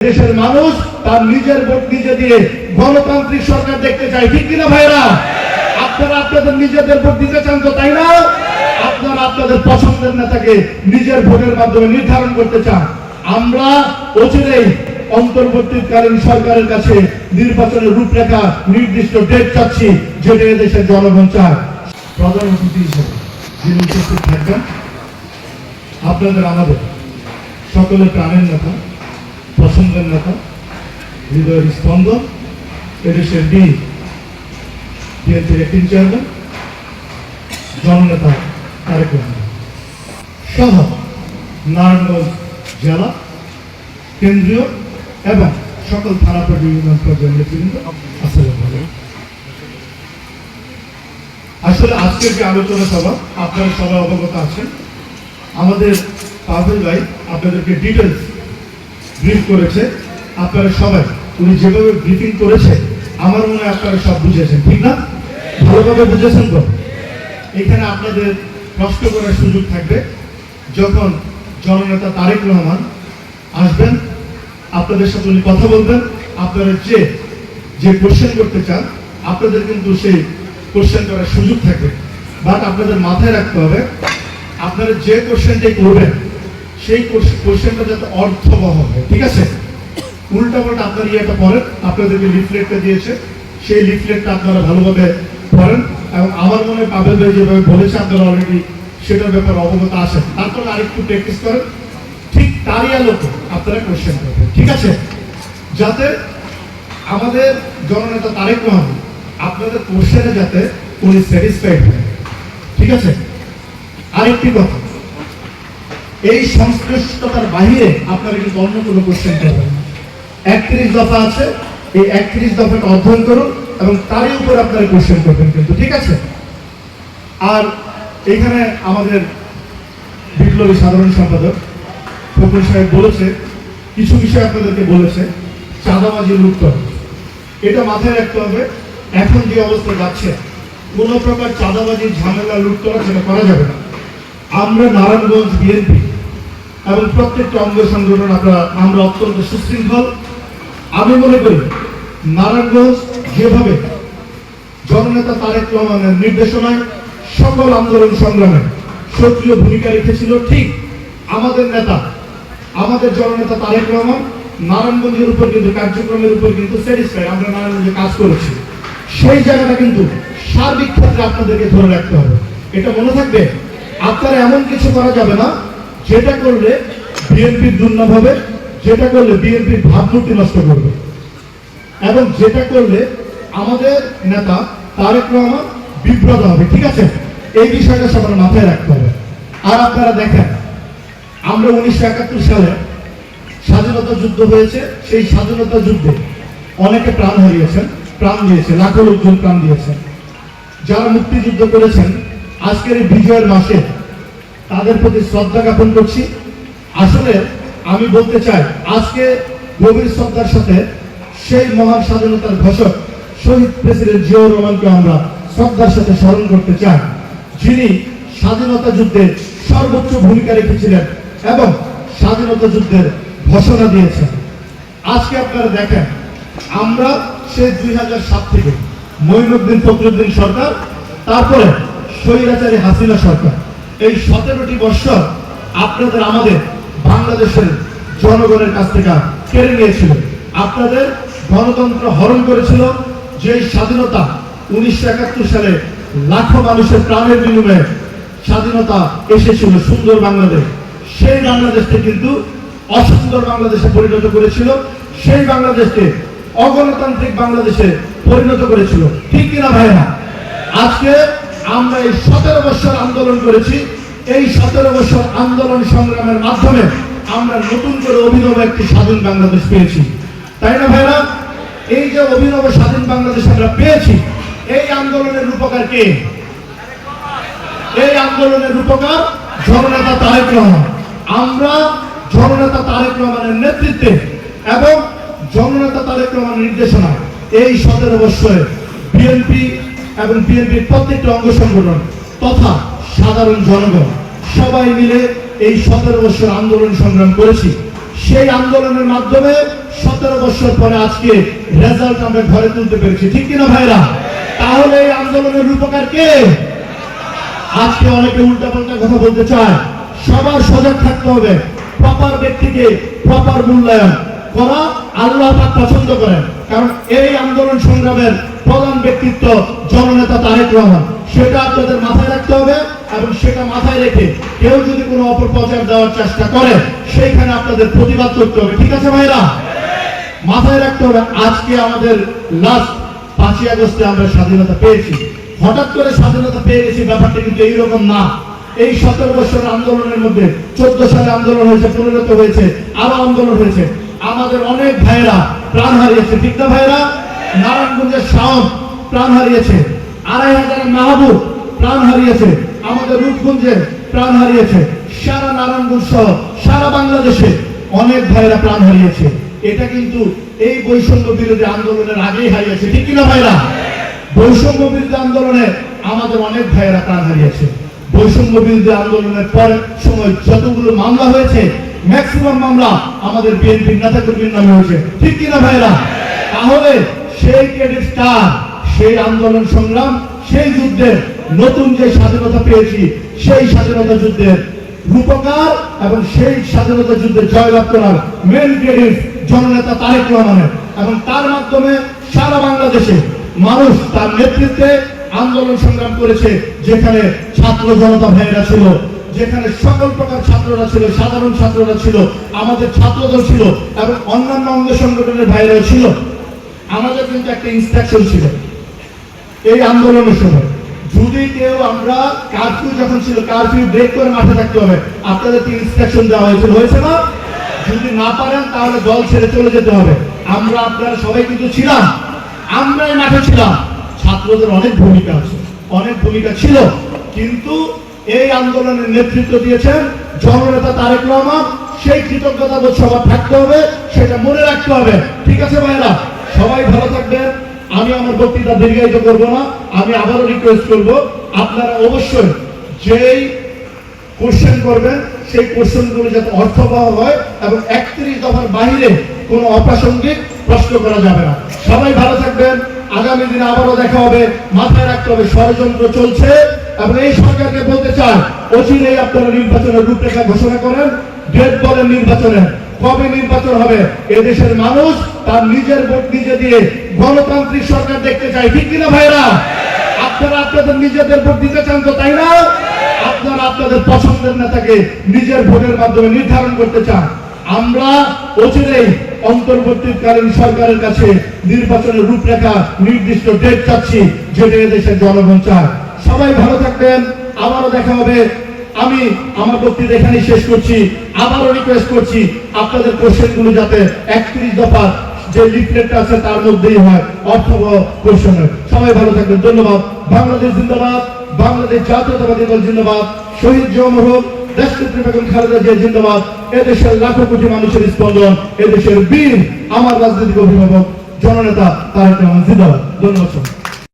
দেশের মানুষ তার নিজের ভোট নিজে দিয়ে গণতান্ত্রিক সরকার দেখতে চায়। ঠিক কিনা ভাইরা? আপনারা আপনাদের নিজেদের ভোট দিতে চান তো, তাই না? আপনারা আপনাদের পছন্দের নেতাকে নিজের ভোটের মাধ্যমে নির্ধারণ করতে চান। আমরা অচিরেই অন্তর্বর্তীকালীন সরকারের কাছে নির্বাচনের রূপরেখা, নির্দিষ্ট ডেট চাচ্ছি, যেটা দেশের জনগণ চায়। প্রধান অতিথি হিসেবে যিনি উপস্থিত থাকবেন, আপনাদের আমাদের সকলের প্রাণের নেতা পছন্দের নেতা হৃদয়ের স্পন্দন এদেশের বি বিএনপির চেয়ারম্যান জননেতা তারেক সহ নারায়ণগঞ্জ জেলা, কেন্দ্রীয় এবং সকল থানা পর্যায়ে ইউনিয়ন নেতৃবৃন্দ আলাইকুম। আসলে আজকের যে আলোচনা সভা, আপনারা সবাই অবগত আছেন। আমাদের পাভেল ভাই আপনাদেরকে ডিটেলস ব্রিফ করেছে, আপনারা সবাই, উনি যেভাবে ব্রিফিং করেছে, আমার মনে হয় আপনারা সব বুঝেছেন, ঠিক না? ভালোভাবে বুঝেছেন তো? এখানে আপনাদের প্রশ্ন করার সুযোগ থাকবে। যখন জননেতা তারেক রহমান আসবেন, আপনাদের সাথে উনি কথা বলবেন। আপনারা যে যে কোশ্চেন করতে চান, আপনাদের কিন্তু সেই কোশ্চেন করার সুযোগ থাকবে। বাট আপনাদের মাথায় রাখতে হবে, আপনারা যে কোশ্চেনটাই করবেন সেই কোশ্চেনটা যাতে অর্থবহ হয়, ঠিক আছে? উল্টা পাল্টা আপনার ইয়েটা পড়েন আপনাদেরকে লিফলেটটা দিয়েছে, সেই লিফলেটটা আপনারা ভালোভাবে পড়েন, এবং আমার মনে পাবেন যেভাবে বলেছে, আপনারা অলরেডি সেটার ব্যাপারে অবগত আছেন। তারপরে আরেকটু প্র্যাকটিস করেন, ঠিক তারই আলোকে আপনারা কোশ্চেন করবেন, ঠিক আছে? যাতে আমাদের জননেতা তারেক রহমান আপনাদের কোশ্চেনে যাতে উনি স্যাটিসফাইড হয় ঠিক আছে? আরেকটি কথা এই সংশ্লিষ্টতার বাহিরে আপনারা কিন্তু অন্য কোনো কোশ্চেন করবেন একত্রিশ দফা আছে, এই একত্রিশ দফাটা অধ্যয়ন করুন এবং তারই উপর আপনারা কোশ্চেন করবেন কিন্তু, ঠিক আছে? আর এখানে আমাদের বিপ্লবী সাধারণ সম্পাদক ফখরুল সাহেব বলেছে, কিছু বিষয় আপনাদেরকে বলেছে, চাঁদাবাজি হবে। এটা মাথায় রাখতে হবে, এখন যে অবস্থা যাচ্ছে, কোনো প্রকার চাঁদাবাজি ঝামেলা লুটতরা সেটা করা যাবে না। আমরা নারায়ণগঞ্জ বিএনপি এবং প্রত্যেকটা অঙ্গ সংগঠন আমরা আমরা অত্যন্ত সুশৃঙ্খল। আমি মনে করি, নারায়ণগঞ্জ যেভাবে জননেতা তারেক রহমানের নির্দেশনায় সকল আন্দোলন সংগ্রামে সক্রিয় ভূমিকা রেখেছিল, ঠিক আমাদের নেতা, আমাদের জননেতা তারেক রহমান নারায়ণগঞ্জের উপর কিন্তু, কার্যক্রমের উপর কিন্তু স্যাটিসফাই আমরা নারায়ণগঞ্জে কাজ করেছি। সেই জায়গাটা কিন্তু সার্বিক ক্ষেত্রে আপনাদেরকে ধরে রাখতে হবে। এটা মনে থাকবে, আপনারা এমন কিছু করা যাবে না যেটা করলে বিএনপির দুর্নাম হবে, যেটা করলে বিএনপির ভাবমূর্তি নষ্ট করবে। এবং যেটা করলে আমাদের নেতা তারেক রহমান বিব্রত হবে, ঠিক আছে? এই বিষয়টা সবার মাথায় রাখতে হবে। আর আপনারা দেখেন, আমরা উনিশশো একাত্তর সালে স্বাধীনতা যুদ্ধ হয়েছে, সেই স্বাধীনতা যুদ্ধে অনেকে প্রাণ হারিয়েছেন, প্রাণ দিয়েছে লাখো লোকজন প্রাণ দিয়েছেন। যারা মুক্তিযুদ্ধ করেছেন, আজকের এই বিজয়ের মাসে তাদের প্রতি শ্রদ্ধা জ্ঞাপন করছি। আসলে আমি বলতে চাই, আজকে গভীর শ্রদ্ধার সাথে সেই মহান স্বাধীনতার ঘোষক শহীদ প্রেসিডেন্ট জিয়াউর রহমানকে আমরা শ্রদ্ধার সাথে স্মরণ করতে চাই, যিনি স্বাধীনতা যুদ্ধে সর্বোচ্চ ভূমিকা রেখেছিলেন এবং স্বাধীনতা যুদ্ধের ঘোষণা দিয়েছেন। আজকে আপনারা দেখেন, আমরা সেই দুই হাজার সাত থেকে মঈনুদ্দিন ফখরুদ্দিন সরকার, তারপরে স্বৈরাচারী হাসিনা সরকার। এই সতেরোটি বৎসর আপনাদের আমাদের বাংলাদেশের জনগণের কাছ থেকে কেড়ে নিয়েছিল। আপনাদের গণতন্ত্র হরণ করেছিল যে স্বাধীনতা উনিশশো একাত্তর সালে লাখো মানুষের প্রাণের বিনিময়ে স্বাধীনতা এসেছিল সুন্দর বাংলাদেশ। সেই বাংলাদেশকে কিন্তু অসুন্দর বাংলাদেশে পরিণত করেছিল। সেই বাংলাদেশকে অগণতান্ত্রিক বাংলাদেশে পরিণত করেছিল। ঠিক কিনা ভাইরা আজকে আমরা এই সতেরো বছর আন্দোলন করেছি। এই সতেরো বছর আন্দোলন সংগ্রামের মাধ্যমে আমরা নতুন করে অভিনব একটি স্বাধীন বাংলাদেশ পেয়েছি। তাই না ভাইরা? এই যে অভিনব স্বাধীন বাংলাদেশ আমরা পেয়েছি, এই আন্দোলনের রূপকার কে? এই আন্দোলনের রূপকার জননেতা তারেক রহমান। আমরা জননেতা তারেক রহমানের নেতৃত্বে এবং জননেতা তারেক রহমানের নির্দেশনা এই সতেরো বৎসরে বিএনপি এবং বিএনপির প্রত্যেকটা অঙ্গ সংগঠন তথা সাধারণ জনগণ, সবাই মিলে এই সতেরো বছর আন্দোলন সংগ্রাম করেছি। সেই আন্দোলনের মাধ্যমে সতেরো বছর পরে আজকে রেজাল্ট আমরা ঘরে তুলতে পেরেছি। ঠিক কিনা ভাইরা? তাহলে এই আন্দোলনের রূপকার কে? আজকে অনেকে উল্টাপাল্টা কথা বলতে চায়। সবার সজাগ থাকতে হবে। প্রপার ব্যক্তিকে প্রপার মূল্যায়ন করা আল্লাহ পছন্দ করেন। কারণ এই আন্দোলন সংগ্রামের প্রধান ব্যক্তিত্ব জননেতা তারেক রহমান। সেটা আপনাদের মাথায় রাখতে হবে এবং সেটা মাথায় রেখে কেউ যদি কোনো অপপ্রচার দেওয়ার চেষ্টা করে, সেইখানে আপনাদের প্রতিবাদ করতে হবে। ঠিক আছে ভাইরা? মাথায় রাখতে হবে, আজকে আমাদের লাস্ট পাঁচই আগস্টে আমরা স্বাধীনতা পেয়েছি। হঠাৎ করে স্বাধীনতা পেয়ে গেছি, ব্যাপারটা কিন্তু এইরকম না। এই সতেরো বছর আন্দোলনের মধ্যে চোদ্দ সালে আন্দোলন হয়েছে পরিণত হয়েছে, আরও আন্দোলন হয়েছে। আমাদের অনেক ভাইরা প্রাণ হারিয়েছে, ঠিক না ভাইরা নারায়ণগঞ্জের শাওন প্রাণ হারিয়েছে। আড়াই হাজার মাহবুব প্রাণ হারিয়েছে। আমাদের রূপগঞ্জে প্রাণ হারিয়েছে। সারা নারায়ণগঞ্জ সহ সারা বাংলাদেশে অনেক ভাইরা প্রাণ হারিয়েছে। এটা কিন্তু এই বৈষম্য বিরোধী আন্দোলনের আগেই হারিয়েছে। ঠিক কিনা ভাইরা? বৈষম্য বিরোধী আন্দোলনে আমাদের অনেক ভাইয়েরা প্রাণ হারিয়েছে। বৈষম্য বিরোধী আন্দোলনের পর সময় যতগুলো মামলা হয়েছে ম্যাক্সিমাম মামলা আমাদের বিএনপির নেতা কর্মীর নামে হয়েছে। ঠিক কিনা ভাইরা? তাহলে সেই ক্রেডিট স্টার, সেই আন্দোলন সংগ্রাম, সেই যুদ্ধের নতুন যে স্বাধীনতা পেয়েছি, সেই স্বাধীনতা যুদ্ধের রূপকার এবং সেই স্বাধীনতা যুদ্ধে জয়লাভ করার মেন ক্রেডিট জননেতা তারেক রহমানের। এবং তার মাধ্যমে সারা বাংলাদেশে মানুষ তার নেতৃত্বে আন্দোলন সংগ্রাম করেছে, যেখানে ছাত্র জনতা ভাইয়েরা ছিল, যেখানে সকল প্রকার ছাত্ররা ছিল, সাধারণ ছাত্ররা ছিল, আমাদের ছাত্রদল ছিল, এবং অন্যান্য অঙ্গ সংগঠনের ভাইয়েরাও ছিল। আমাদের কিন্তু একটা ইনস্ট্রাকশন ছিল। এই আন্দোলনের সময়। যদি কেউ আমরা কারফিউ যখন ছিল কারফিউ ব্রেক করে মাঠে থাকতে হবে আপনাদের কি ইনস্ট্রাকশন দেওয়া হয়েছিল হয়েছে না? যদি না পারেন, তাহলে দল ছেড়ে চলে যেতে হবে। আমরা আপনারা সবাই কিন্তু ছিলাম। আমরাই মাঠে ছিলাম। ছাত্রদের অনেক ভূমিকা আছে, অনেক ভূমিকা ছিল। কিন্তু এই আন্দোলনের নেতৃত্ব দিয়েছেন জননেতা তারেক রহমান। সেই কৃতজ্ঞতা বোধ সবার থাকতে হবে, সেটা মনে রাখতে হবে। ঠিক আছে ভাইরা সবাই ভালো থাকবেন। আমি আমার বক্তৃতা দীর্ঘায়িত করব না। আমি আবারও রিকোয়েস্ট করব, আপনারা অবশ্যই যেই কোশ্চেন করবেন, সেই কোশ্চেনগুলো যাতে অর্থবহ হয় এবং একত্রিশ দফার বাইরে কোনো অপ্রাসঙ্গিক প্রশ্ন করা যাবে না। সবাই ভালো থাকবেন। আগামী দিনে আবারও দেখা হবে। মাথায় রাখতে হবে, ষড়যন্ত্র চলছে এবং এই সরকারকে বলতে চান অচিরেই আপনারা নির্বাচনের রূপরেখা ঘোষণা করেন, ডেট বলেন নির্বাচনের। কবে নির্বাচন হবে? এদেশের মানুষ তার নিজের ভোট নিজে দিয়ে গণতান্ত্রিক সরকার দেখতে চায়। ঠিক কিনা ভাইরা আপনারা আপনাদের নিজেদের ভোট দিতে চান তো তাই না? আপনারা আপনাদের পছন্দের নেতাকে নিজের ভোটের মাধ্যমে নির্ধারণ করতে চান। আমরা অচিরেই অন্তর্বর্তীকালীন সরকারের কাছে নির্বাচনের রূপরেখা, নির্দিষ্ট ডেট চাচ্ছি, যেটা দেশের জনগণ চায়। সবাই ভালো থাকবেন। আবারও দেখা হবে। আমি আমার বক্তৃতা এখানেই শেষ করছি। আবারও রিকোয়েস্ট করছি আপনাদের কোশ্চেনগুলো যাতে একত্রিশ দফা যে লিফলেটটা আছে তার মধ্যেই হয়। অর্থবহ কোশ্চেন সবাই ভালো থাকবেন। ধন্যবাদ। বাংলাদেশ জিন্দাবাদ। বাংলাদেশ জাতীয়তাবাদী দল জিন্দাবাদ। শহীদ জমর হোক দেশনেত্রী বেগম খালেদা জিয়া জিন্দাবাদ। এদেশের লাখো কোটি মানুষের স্পন্দন, এদেশের বীর, আমার রাজনৈতিক অভিভাবক, জননেতা তারেক রহমান জিন্দাবাদ। ধন্যবাদ।